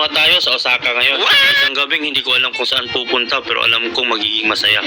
nga tayo sa Osaka ngayon. Isang gabing hindi ko alam kung saan pupunta pero alam kong magiging masaya.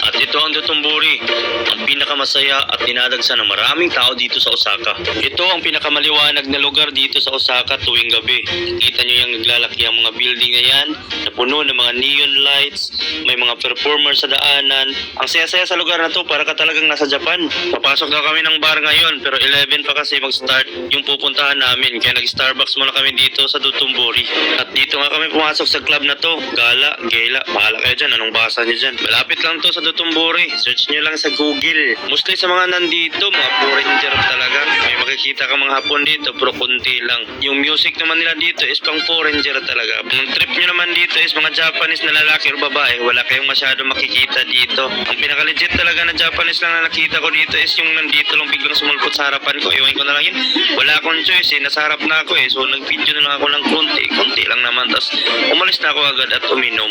At ito ang Dotonbori, ang pinakamasaya at dinadagsan ng maraming tao dito sa Osaka. Ito ang pinakamaliwanag na lugar dito sa Osaka tuwing gabi. Kita nyo yung naglalaki mga building na yan, na puno ng mga neon lights, may mga performer sa daanan. Ang saya-saya sa lugar na to para ka talagang nasa Japan. Papasok na kami ng bar ngayon pero 11 pa kasi mag-start yung pupuntahan namin. Kaya nag-Starbucks muna kami dito sa Dotonbori. At dito nga kami pumasok sa club na to. Gala, Gela, bahala kayo dyan. Anong basa nyo dyan? Malapit lang to sa Dotonbori. Search nyo lang sa Google. Mostly sa mga nandito, mga foreigner talaga. May makikita ka mga hapon dito pero kunti lang. Yung music naman nila dito is pang foreigner talaga. Ang trip nyo naman dito is mga Japanese na lalaki o babae. Wala kayong masyado makikita dito. Ang pinaka-legit talaga na Japanese lang na nakita ko dito is yung nandito lang biglang sumulpot sa harapan ko. Iwan ko na lang yun. Wala akong choice eh. Nasa harap na ako eh. So nag-video na lang ako ng konti. Konti lang naman. Tapos umalis na ako agad at uminom.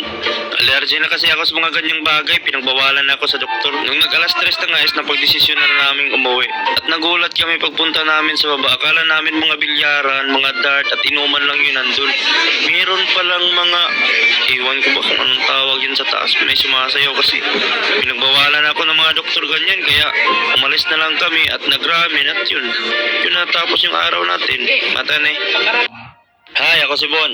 Allergy na kasi ako sa mga ganyang bagay. Pinagbawalan na ako sa doktor. Nung nag-alas stress na nga is napagdesisyon na namin umuwi. At nagulat kami pagpunta namin sa baba. Akala namin mga bilyaran, mga dart at inuman lang yun nandun. Meron palang mga iwan ko ba kung anong tawag yun sa taas. May sumasayaw kasi. Pinagbawalan ako ng mga doktor ganyan. Kaya umalis na lang kami at nagramin at yun. Yun natapos yung araw natin. Mata na eh. Hi, ako si Bon.